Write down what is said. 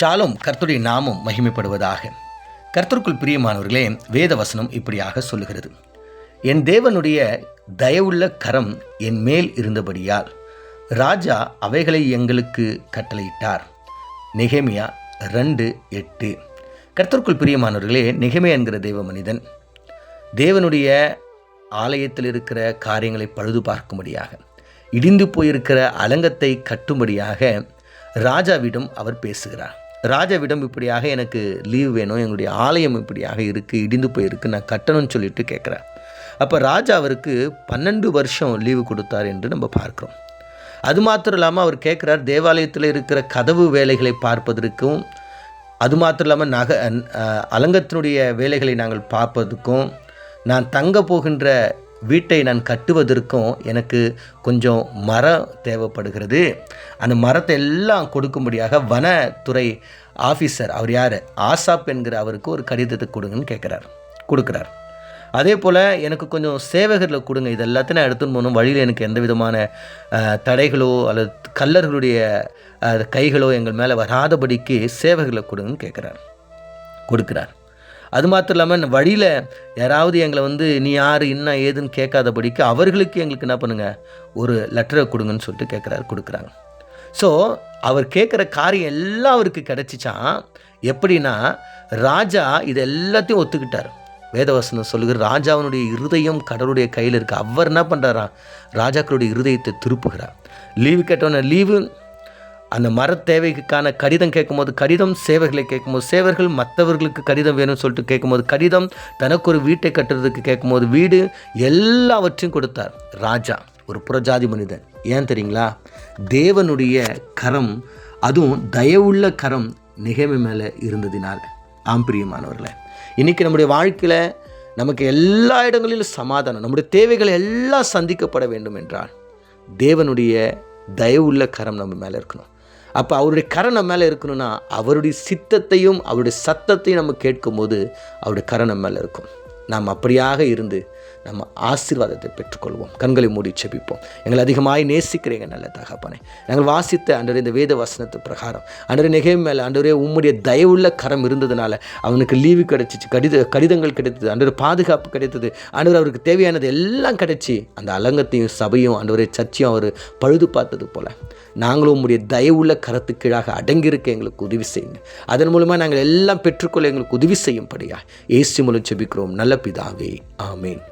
ஷாலும் கர்த்தருடைய நாமும் மகிமைப்படுவதாக. கர்த்தருக்குள் பிரியமானவர்களே வேத வசனம் இப்படியாக சொல்லுகிறது. என் தேவனுடைய தயவுள்ள கரம் என் மேல் இருந்தபடியால் ராஜா அவைகளை எங்களுக்கு கட்டளையிட்டார். நிகேமியா ரெண்டு எட்டு. கர்த்தருக்குள் பிரியமானவர்களே நிகமே என்கிற தேவ மனிதன் தேவனுடைய ஆலயத்தில் இருக்கிற காரியங்களை பழுது பார்க்கும்படியாக இடிந்து போயிருக்கிற அலங்கத்தை கட்டும்படியாக ராஜாவிடம் அவர் பேசுகிறார். ராஜாவிடம் இப்படியாக எனக்கு லீவ் வேணும் எங்களுடைய ஆலயம் இப்படியாக இருக்குது இடிந்து போயிருக்கு நான் கட்டணும்னு சொல்லிட்டு கேட்குறேன் அப்போ ராஜா அவருக்கு பன்னெண்டு வருஷம் லீவு கொடுத்தார் என்று நம்ம பார்க்குறோம். அது மாத்திரம் இல்லாமல் அவர் கேட்குறார் தேவாலயத்தில் இருக்கிற கதவு வேலைகளை பார்ப்பதற்கும் அது மாத்திரம் இல்லாமல் நக அலங்கத்தினுடைய வேலைகளை நாங்கள் பார்ப்பதற்கும் நான் தங்க போகின்ற வீட்டை நான் கட்டுவதற்கும் எனக்கு கொஞ்சம் மரம் தேவைப்படுகிறது. அந்த மரத்தை எல்லாம் கொடுக்கும்படியாக வனத்துறை ஆஃபீஸர் அவர் யார்? ஆசாப் என்கிற அவருக்கு ஒரு கடிதத்தை கொடுங்கன்னு கேட்குறார் கொடுக்குறார். அதே போல் எனக்கு கொஞ்சம் சேவகர்களை கொடுங்க இது எல்லாத்தையும் நான் எடுத்துன்னு போகணும். வழியில் எனக்கு எந்த விதமான தடைகளோ அல்லது கல்லர்களுடைய கைகளோ எங்கள் மேலே வராதபடிக்கு சேவகர்களை கொடுங்கன்னு கேட்குறார் கொடுக்குறார். அது மாத்திரம் இல்லாமல் வழியில் யாராவது எங்களை வந்து நீ யார் என்ன ஏதுன்னு கேட்காதபடிக்கு அவர்களுக்கு எங்களுக்கு என்ன பண்ணுங்கள் ஒரு லெட்டரை கொடுங்கன்னு சொல்லிட்டு கேட்குறாரு கொடுக்குறாங்க. ஸோ அவர் கேட்குற காரியம் எல்லாம் அவருக்கு கிடச்சிச்சான் எப்படின்னா ராஜா இது எல்லாத்தையும் ஒத்துக்கிட்டார். வேதவசனம் சொல்லுகிற ராஜாவினுடைய இருதயம் கடவுளுடைய கையில் இருக்குது அவர் என்ன பண்ணுறாராம் ராஜாக்களுடைய இருதயத்தை திருப்புகிறார். லீவு கேட்டவன லீவு அந்த மர தேவைக்கான கடிதம் கேட்கும்போது கடிதம் சேவர்களை கேட்கும்போது சேவர்கள் மற்றவர்களுக்கு கடிதம் வேணும்னு சொல்லிட்டு கேட்கும்போது கடிதம் தனக்கு ஒரு வீட்டை கட்டுறதுக்கு கேட்கும்போது வீடு எல்லாவற்றையும் கொடுத்தார். ராஜா ஒரு புறஜாதி மனிதன். ஏன் தெரியுங்களா? தேவனுடைய கரம் அதுவும் தயவுள்ள கரம் நிகழ்மை மேலே இருந்ததினால். ஆம் பிரியமானவர்களே. இன்றைக்கி நம்முடைய வாழ்க்கையில் நமக்கு எல்லா இடங்களிலும் சமாதானம் நம்முடைய தேவைகள் எல்லாம் சந்திக்கப்பட வேண்டும் என்றால் தேவனுடைய தயவுள்ள கரம் நம்ம மேலே இருக்கணும். அப்போ அவருடைய கரணம் மேலே இருக்கணும்னா அவருடைய சித்தத்தையும் அவருடைய சத்தத்தையும் நம்ம கேட்கும்போது அவருடைய கரணம் மேலே இருக்கும். நாம் அப்படியாக இருந்து நம்ம ஆசீர்வாதத்தை பெற்றுக்கொள்வோம். கண்களை மூடி செபிப்போம் எங்களை அதிகமாய் நேசிக்கிறீங்க நல்ல தகப்பனே. நாங்கள் வாசித்த அன்றரை இந்த வேத வசனத்து பிரகாரம் அன்றரை நிகழ்வு மேலே அன்றரே உம்முடைய தயவுள்ள கரம் இருந்ததுனால அவனுக்கு லீவு கிடைச்சிச்சு கடித கடிதங்கள் கிடைத்தது அன்றொரு பாதுகாப்பு கிடைத்தது. அன்றவர் அவருக்கு தேவையானது எல்லாம் கிடைச்சி அந்த அலங்கத்தையும் சபையும் அன்றவரை சர்ச்சையும் அவர் பழுது பார்த்தது போல. நாங்களும் உம்முடைய தயவுள்ள கரத்து கீழாக அடங்கியிருக்க எங்களுக்கு உதவி செய்யுங்க. அதன் மூலமாக நாங்கள் எல்லாம் பெற்றுக்கொள்ள எங்களுக்கு உதவி செய்யும்படியா ஏசி மூலம் செபிக்கிறோம் நல்ல பிதாவே ஆமேன்.